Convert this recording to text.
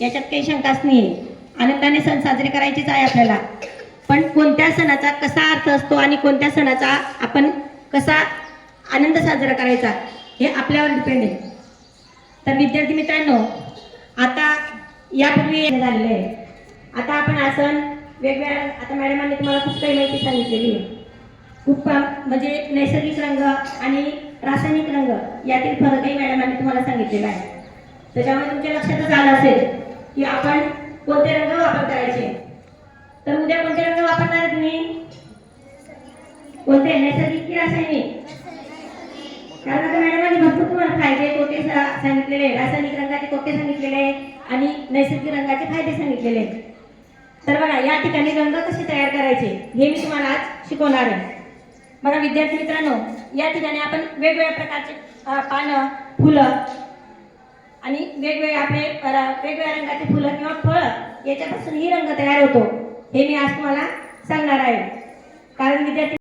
याच्यात काही शंकाच नाही आहे आनंदाने सण साजरे करायचेच आहे आपल्याला. पण कोणत्या सणाचा कसा अर्थ असतो आणि कोणत्या सणाचा आपण कसा आनंद साजरा करायचा हे आपल्यावर डिपेंड आहे. तर विद्यार्थी मित्रांनो आता यापूर्वी झालेलं आहे. आता आपण हा सण वेगवेगळ्या आता मॅडमांनी तुम्हाला खूप काही माहिती सांगितलेली आहे. खूप म्हणजे नैसर्गिक रंग आणि रासायनिक रंग यातील फरकही मॅडमांनी तुम्हाला सांगितलेला आहे. त्याच्यामुळे तुमच्या लक्षातच आलं असेल. की आपण कोणते रंग वापर करायचे? तर उद्या कोणते रंग वापरणार आहे तुम्ही? कोणते? नैसर्गिक की रासायनिक? कारण आता मॅडमांनी भरपूर तुम्हाला फायदे तोटे सांगितलेले रासायनिक रंगाचे तोटे सांगितलेले आणि नैसर्गिक रंगाचे फायदे सांगितलेले. तर बघा या ठिकाणी रंग कसे तयार करायचे हे मी तुम्हाला आज शिकवणार आहे. बघा विद्यार्थी मित्रांनो या ठिकाणी आपण वेगवेगळ्या प्रकारचे पानं फुलं आणि वेगवेगळे आपले वेगवेगळ्या रंगाचे फुलं किंवा फळं याच्यापासून ही रंग तयार होतो हे मी आज तुम्हाला सांगणार आहे. कारण विद्यार्थी